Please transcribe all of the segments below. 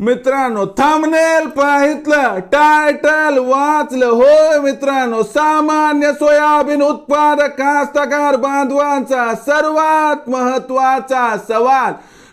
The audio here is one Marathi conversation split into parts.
मित्रांनो थांबनेल पाहितलं टायटल वाचलं. होय मित्रांनो सामान्य सोयाबीन उत्पादक कास्तकार बांधवांचा सर्वात महत्त्वाचा सवाल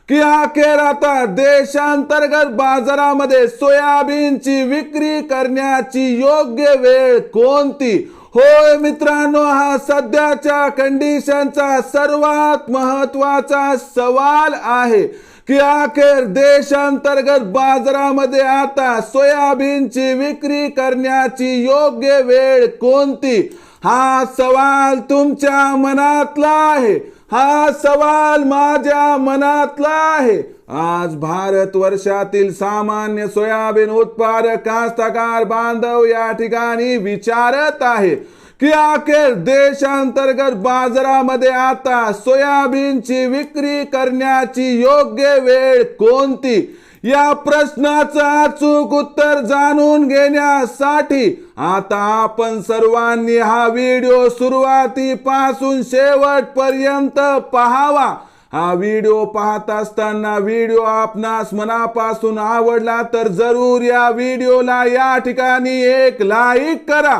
की अखेर आता देशांतर्गत बाजारामध्ये सोयाबीनची विक्री करण्याची योग्य वेळ कोणती? होय मित्रांनो हा सध्याच्या कंडिशनचा सर्वात महत्त्वाचा सवाल आहे. की अखेर देशांतर्गत बाजारामध्ये आता सोयाबीनची विक्री करण्याची योग्य वेळ कोणती? हा सवाल तुमच्या मनातला आहे. हा सवाल माझ्या मनातला आहे. आज भारत वर्षातील सामान्य सोयाबीन उत्पादक कास्तकार बांधव या ठिकाणी विचारत आहे. की अखेर देशांतर्गत बाजारामध्ये आता सोयाबीनची विक्री करण्याची योग्य वेळ कोणती? या प्रश्नाचं अचूक उत्तर जाणून घेण्यासाठी आता आपण सर्वांनी हा व्हिडिओ सुरुवातीपासून शेवटपर्यंत पहावा. हा व्हिडिओ पाहत असताना व्हिडिओ आपणास मनापासून आवडला तर जरूर या व्हिडिओला या ठिकाणी एक लाईक करा.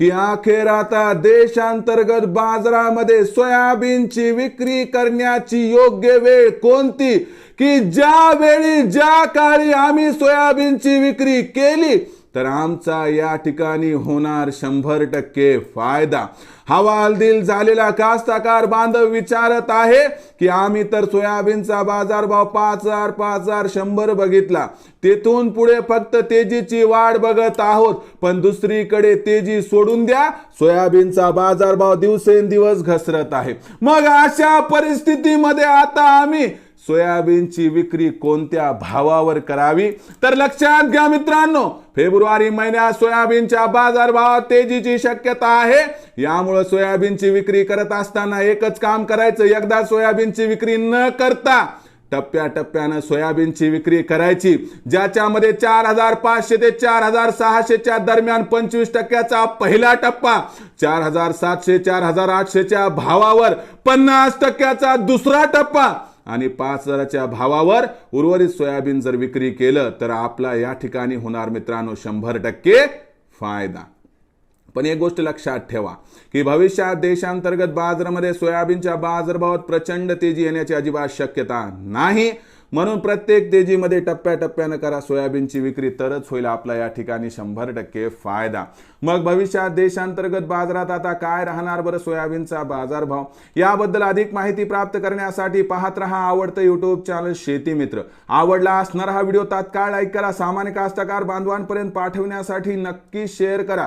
की अखेर आता देशांतर्गत बाजारामध्ये सोयाबीनची विक्री करण्याची योग्य वेळ कोणती? की ज्या वेळी ज्या काळी आम्ही सोयाबीनची विक्री केली तर आमचा या ठिकाणी होणार शंभर टक्के फायदा. हवालदिल झालेला कास्तकार बांधव विचारत आहे की आम्ही तर सोयाबीनचा बाजारभाव पाच हजार पाच हजार शंभर बघितला. तेथून पुढे फक्त तेजीची वाढ बघत आहोत. पण दुसरीकडे तेजी सोडून द्या. सोयाबीनचा बाजारभाव दिवसेंदिवस घसरत आहे. मग अशा परिस्थितीमध्ये आता आम्ही सोयाबीनची विक्री कोणत्या भावावर करावी? तर लक्षात घ्या मित्रांनो फेब्रुवारी महिन्यात सोयाबीनच्या बाजारभावात तेजीची शक्यता आहे. यामुळे सोयाबीनची विक्री करत असताना एकच काम करायचं एकदा सोयाबीनची विक्री न करता टप्प्याटप्प्यानं सोयाबीनची विक्री करायची ज्याच्यामध्ये चार हजार पाचशे ते चार हजार सहाशेच्या दरम्यान पंचवीस टक्क्याचा पहिला टप्पा चार हजार सातशे चार हजार आठशेच्या भावावर पन्नास टक्क्याचा दुसरा टप्पा आणि पाच हजाराच्या भावावर उर्वरित सोयाबीन जर विक्री केलं तर आपला या ठिकाणी होणार मित्रांनो शंभर टक्के फायदा. पण एक गोष्ट लक्षात ठेवा की भविष्यात देशांतर्गत बाजारामध्ये सोयाबीनच्या बाजारभावात प्रचंड तेजी येण्याची अजिबात शक्यता नाही. म्हणून प्रत्येक तेजीमध्ये टप्प्याटप्प्यानं करा सोयाबीनची विक्री तरच होईल आपला या ठिकाणी शंभर टक्के फायदा. मग भविष्यात देशांतर्गत बाजारात आता काय राहणार बरं सोयाबीनचा बाजारभाव? याबद्दल अधिक माहिती प्राप्त करण्यासाठी पाहत रहा आवडतं युट्यूब चॅनल शेती मित्र. आवडला असणारा हा व्हिडिओ तात्काळ लाईक करा. सामान्य कास्तकार बांधवांपर्यंत पाठवण्यासाठी नक्की शेअर करा.